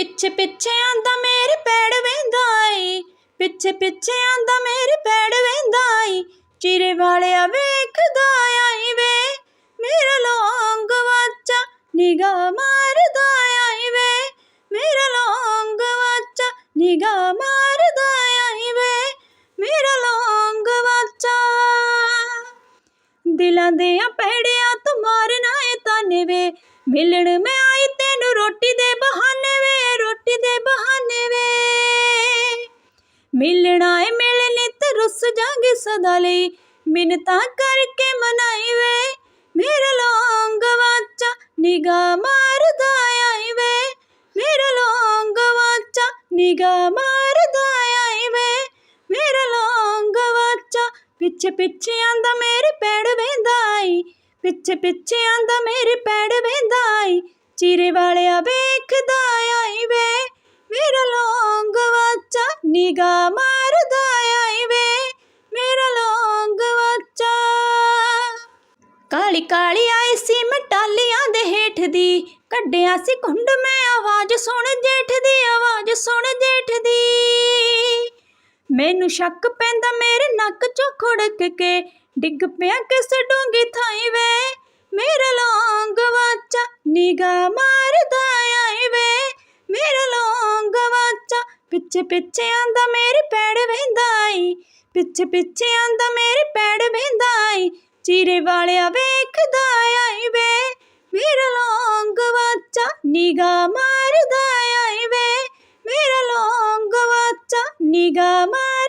ਪਿੱਛੇ ਪਿੱਛੇ ਆਂਦਾ ਮੇਰੇ ਪੈੜ ਵੇਂਦਾ ਈ। ਪਿੱਛੇ ਪਿੱਛੇ ਆਂਦਾ ਮੇਰੇ ਪੈੜ ਵੇਂਦਾ ਈ। ਚਿਰੇ ਵਾਲਿਆ ਵੇਖਦਾ ਆਈ ਵੇ। ਮੇਰਾ ਲੌਂਗ ਵਾਚਾ ਨਿਗਾ ਮਾਰਦਾ ਆਈ ਵੇ। ਮੇਰਾ ਲੌਂਗ ਵਾਚਾ ਨਿਗਾ ਮਾਰਦਾ ਆਈ ਵੇ। ਮੇਰਾ ਲੌਂਗ ਵਾਚਾ ਦਿਲਾਂ ਦੇ ਆ ਪੈੜਿਆ ਤੂੰ ਮਾਰਨਾ ਏ ਤਾਨੇ ਵੇ। ਮਿਲਣ ਮੈਂ ਮਿਲਣਾ ਏ ਮਿਲਨੇ ਤੇ ਰੁੱਸ ਜਾਗੇ ਸਦਾ ਲਈ। ਮਿੰਨਤਾਂ ਕਰਕੇ ਮਨਾਈ ਵੇ, ਮੇਰਾ ਲੌਂਗ ਵਾਚਾ ਨਿਗਾ ਮਾਰਦਾ ਆਈ ਵੇ। ਮੇਰਾ ਲੌਂਗ ਵਾਚਾ ਨਿਗਾ ਮਾਰਦਾ ਆਈ ਵੇ। ਮੇਰਾ ਲੌਂਗ ਵਾਚਾ ਪਿੱਛੇ ਪਿੱਛੇ ਆਂਦਾ ਮੇਰੇ ਪੈੜ ਵੇਂਦਾ ਈ ਪਿੱਛੇ ਪਿੱਛੇ ਆਂਦਾ ਮੇਰੇ ਪੈੜ ਵੇਂਦਾ ਈ ਚਿਰੇ ਵਾਲਿਆ ਵੇਖਦਾ ਵਾਚਾ ਨਿਗਾ ਮਾਰਦਾ ਮੇਰਾ ਵਾਚਾ। ਕਾਲੀ ਕਾਲੀ ਆਈ ਸੀ ਮਟਾਲੀਆਂ ਦੇ ਹੇਠ ਦੀ। ਕੱਢਿਆ ਸੀ ਕੁੰਡ ਮੈਂ ਆਵਾਜ਼ ਸੁਣ ਜੇਠ ਦੀ, ਆਵਾਜ਼ ਸੁਣ ਜੇਠ ਦੀ। ਮੈਨੂੰ ਸ਼ੱਕ ਪੈਂਦਾ ਮੇਰੇ ਨੱਕ ਚੋਂ ਖੁੜਕ ਕੇ। ਡਿੱਗ ਪਿਆ ਕਿਸ ਡੂੰਗੀ ਥਾਈ ਵੇ ਮੇਰਾ ਲੌਂਗ ਵਾਚਾ। ਨਿਗਾ ਮਾਰ ਪਿੱਛੇ ਪਿੱਛੇ ਆਂਦਾ ਮੇਰੇ ਪੈੜ ਵੇਂਦਾ ਈ। ਪਿੱਛੇ ਪਿੱਛੇ ਆਂਦਾ ਮੇਰੇ ਪੈੜ ਵੇਂਦਾ ਈ। ਚੀਰੇ ਵਾਲਿਆ ਵੇਖਦਾ ਆਈ ਵੇ। ਮੇਰਾ ਲੌਂਗ ਵਾਚਾ ਨਿਗਾ ਮਾਰਦਾ ਆਈ ਵੇ। ਮੇਰਾ ਲੌਂਗ ਵਾਚਾ ਨਿਗਾ ਮਾਰ